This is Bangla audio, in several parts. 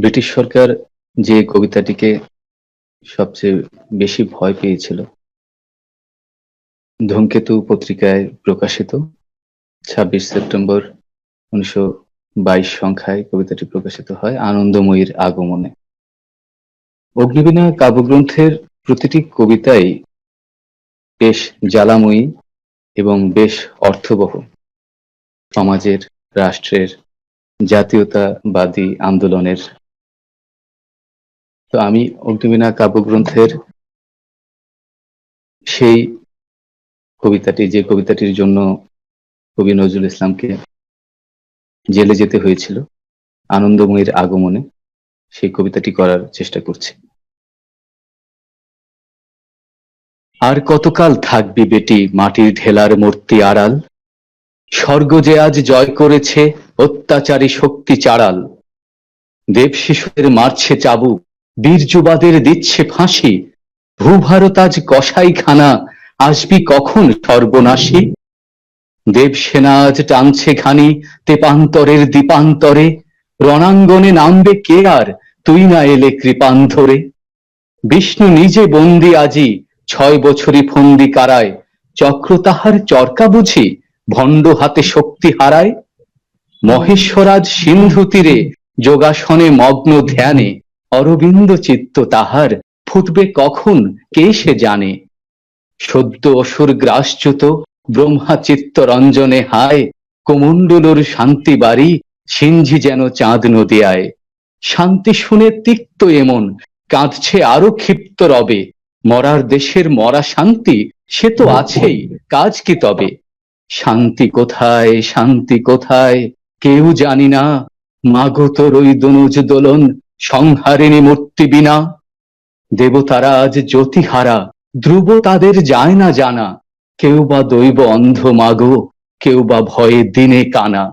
ব্রিটিশ সরকার যে কবিতাটিকে সবচেয়ে বেশি ভয় পেয়েছিল, ধূমকেতু পত্রিকায় প্রকাশিত, ছাব্বিশ সেপ্টেম্বর উনিশশো বাইশ সংখ্যায় কবিতাটি প্রকাশিত হয় আনন্দময়ীর আগমনে। অগ্নিবীণা কাব্যগ্রন্থের প্রতিটি কবিতাই বেশ জ্বালাময়ী এবং বেশ অর্থবহ। সমাজের, রাষ্ট্রের জাতীয়তাবাদী আন্দোলনের তো আমি অগ্নিবীণা কাব্যগ্রন্থের সেই কবিতাটি, যে কবিতাটির জন্য কবি নজরুল ইসলামকে জেলে যেতে হয়েছিল, আনন্দময়ীর আগমনে সেই কবিতাটি করার চেষ্টা করছি। আর কতকাল থাকবি বেটি মাটির ঢেলার মূর্তি আড়াল? স্বর্গ যে আজ জয় করেছে, অত্যাচারী শক্তি চাড়াল। দেব শিশুদের মারছে চাবুক বীর যুবাদের দিচ্ছে ফাঁসি। ভূভারত আজ কসাইখানা, আসবি কখন সর্বনাশী? দেবসেনা আজ টানছে খানি তেপান্তরের দীপান্তরে। রণাঙ্গনে নামবে কে আর, তুই না এলে কৃপান্ধরে। বিষ্ণু নিজে বন্দি আজি, ছয় বছরই ফন্দি কারায়। চক্র তাহার চরকা বুঝি, ভণ্ড হাতে শক্তি হারায়। মহেশ্বরাজ সিন্ধু তীরে, যোগাসনে মগ্ন ধ্যানে। অরবিন্দ চিত্ত তাহার ফুটবে কখন, কে সে জানে? সদ্য অসুর গ্রাসচ্যুত, ব্রহ্মা চিত্ত রঞ্জনে হায়, কোমণ্ডলুর শান্তি বাড়ি সিঞ্ঝি যেন চাঁদ নদিয়ায়। শান্তি শুনে তিক্ত এমন, কাঁদছে আরও ক্ষিপ্ত রবে। মরার দেশের মরা শান্তি, সে তো আছেই, কাজ কি তবে? শান্তি কোথায় শান্তি কোথায়, কেউ জানি না। মাগো তোর ওই দনুজ দোলন সংহারিণী মূর্তি বিনা। দেবতারা আজ জ্যোতিহারা, ধ্রুব তাদের যায় না জানা। কেউ বা দৈব অন্ধ মাগো, কেউ বা ভয়ে দিনে কানা।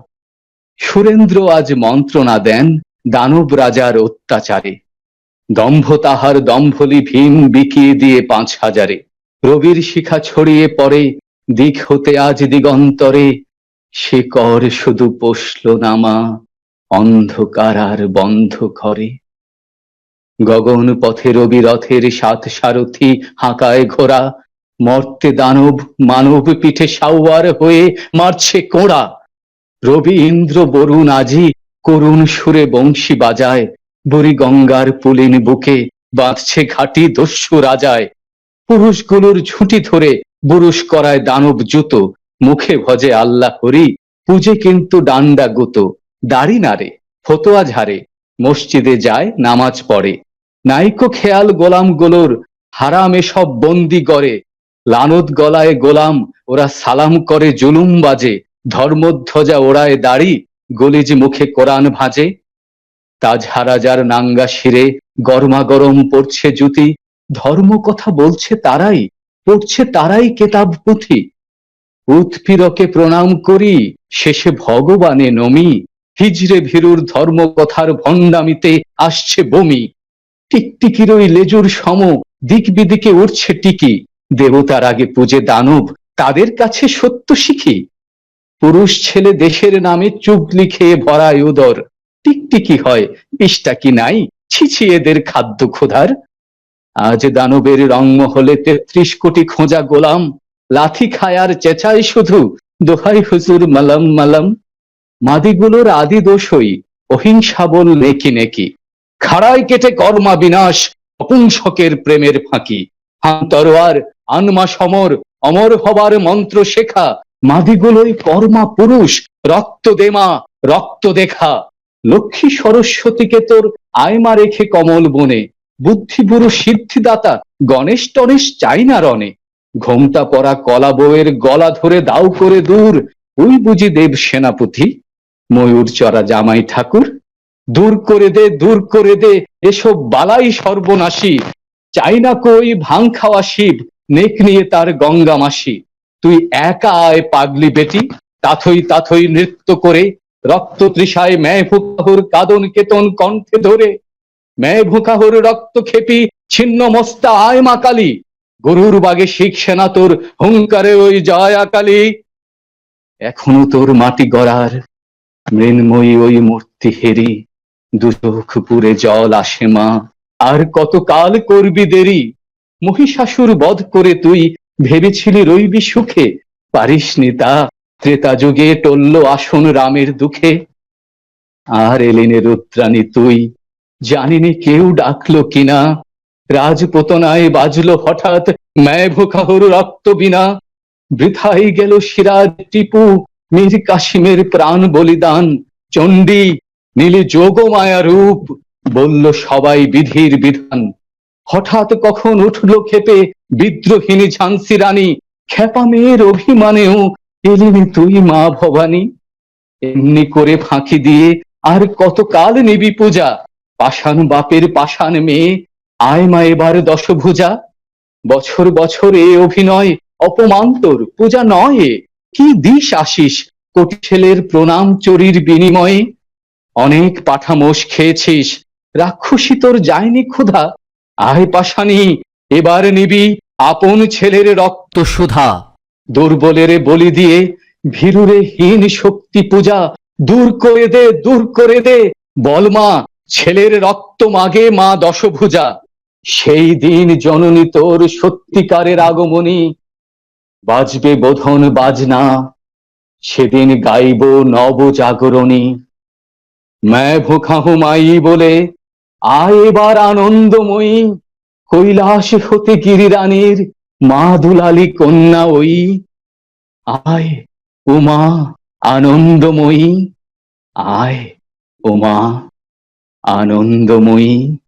সুরেন্দ্র আজ মন্ত্রণা দেন, দানব রাজার অত্যাচারে। দম্ভ তাহার দম্ভলি ভীম বিকিয়ে দিয়ে পাঁচ হাজারে। রবির শিখা ছড়িয়ে পড়ে দিক হতে আজ দিগন্তরে। সে কর শুধু পোষল নামা অন্ধকার আর বন্ধ করে গগন পথে রবি রথের সাত সারথি হাঁকায় ঘোড়া। মর্তে দানব মানব পিঠে সাউয়ার হয়ে মারছে কোড়া। রবি ইন্দ্র বরুণ আজি করুণ সুরে বংশী বাজায়। বুড়ি গঙ্গার পুলিন বুকে বাঁধছে ঘাটি দস্যু রাজায়। পুরুষগুলোর ঝুঁটি ধরে বুরুষ করায় দানব জুতো। মুখে ভজে আল্লাহ হরি পুজে কিন্তু ডান্ডা গুতো। দাড়ি নাড়ে, ফতোয়া ঝাড়ে, মসজিদে যায়, নামাজ পড়ে। নাইকো খেয়াল গোলাম গোলোর, হারাম এসব বন্দি করে। লানত গলায় গোলাম, ওরা সালাম করে, জুলুম বাজে। ধর্মধ্বজা ওড়ায় দাড়ি, গলিজ মুখে কোরআন ভাজে। তাজ হারাজার নাঙ্গা শিরে, গরমা গরম পড়ছে জুতি। ধর্ম কথা বলছে তারাই, পড়ছে তারাই কেতাব পুঁথি। উৎপীড়কে প্রণাম করি, শেষে ভগবানে নমি। হিজরে ভীরুর ধর্ম কথার ভণ্ডামিতে আসছে বমি। টিকটিকির ওই লেজুর সম দিক বিদিকে উঠছে টিকি। দেবতার আগে পূজে দানব, তাদের কাছে সত্য শিখি। পুরুষ ছেলে দেশের নামে চুগলি খেয়ে ভরায় উদর। টিকটিকি হয়, বিষটা কি নাই? ছিছি এদের খাদ্য ক্ষুধার। আজ দানবের রঙ্গ হলে তেত্রিশ কোটি খোঁজা গোলাম। লাথি খায় আর চেঁচাই শুধু, দোহাই হুজুর মালাম মালাম। মাদিগুলোর আদি দোষই অহিংসা বল নেকি নেকি। খাড়াই কেটে কর্মা বিনাশ, অপুংসকের প্রেমের ফাঁকি। হান তরোয়ার, আনমা সমর, অমর হবার মন্ত্র শেখা। মাদিগুলোই কর্মা পুরুষ, রক্ত দেমা রক্ত দেখা। লক্ষ্মী সরস্বতীকে তোর আয়মা রেখে কমল বনে। বুদ্ধি পুরুষ সিদ্ধিদাতা, গণেশ টনেশ চাই না রনে ঘোমটা পরা কলা বউয়ের গলা ধরে দাও করে দূর। ওই বুঝি দেব সেনাপতি। ময়ূর, চড়া জামাই ঠাকুর। দূর করে দে, দূর করে দে, এসব বালাই সর্বনাশী। চাই না কই ভাং খাওয়া শিব, নেক নিয়ে তার গঙ্গা মাসি। তুই একা আয় পাগলি বেটি, তাথই তাথই নৃত্য করে। রক্ত তৃষায় ম্যায় ফুকাহুর কাদন কেতন কণ্ঠে ধরে। ম্যায় ভুকাহুর রক্ত খেপি, ছিন্ন মস্তা আয় মা কালী। গরুর বাগে শিখ সেনা তোর, হুঙ্কারে ওই জয় আকালী। এখনও তোর মাটি গড়ার মৃন্ময়ী ওই মূর্তি হেরি, দুচোখ পুরে জল আসে মা। আর কতকাল করবি দেরি? মহিষাসুর বধ করে তুই ভেবেছিলি রইবি সুখে। পারিসনি তা, ত্রেতা যুগে টলল আসন রামের দুঃখে। আর এলেনে রুদ্রানী তুই, জানিনি কেউ ডাকলো কিনা? রাজপোতনায় বাজলো হঠাৎ ম্যায় ভোকাহর রক্ত বিনা। বৃথাই গেল সিরাজ টিপু মীর কাশিমের প্রাণ বলিদান, চণ্ডী নীলে যোগমায়া রূপ বলল সবাই বিধির বিধান। হঠাৎ কখন উঠল ক্ষেপে বিদ্রোহিনী ঝান্সি রানী খেপা মেয়ের অভিমানেও এলিনি তুই মা ভবানী। এমনি করে ফাঁকি দিয়ে আর কতকাল নিবি পূজা? পাষাণ বাপের পাষাণ মেয়ে, আয় মা এবার দশভুজা। বছর বছর এ অভিনয় অপমান তোর পূজা নয়। কি দিস আসিস কোটি ছেলের প্রণাম চরির বিনিময়ে? অনেক পাঠা মোষ খেয়েছিস, রাক্ষসী তোর যায়নি ক্ষুধা। আয় পাশানি, এবার নিবি আপন ছেলের রক্ত সুধা। দুর্বলের বলি দিয়ে ভীরুরে হীন শক্তি পূজা। দূর করে দে, দূর করে দে, বল মা, ছেলের রক্ত মাগে মা দশভুজা। সেই দিন জননী তোর সত্যিকারের আগমনী। বাজবে বোধন বাজনা, সেদিন গাইব নব জাগরণী ম্যায় ভোখাহু মাই বলে, আয় এবার আনন্দময়ী, কৈলাস হতে গিরিরানীর মা দুলালি কন্যা ওই। আয় উমা আনন্দময়ী, আয় উমা আনন্দময়ী।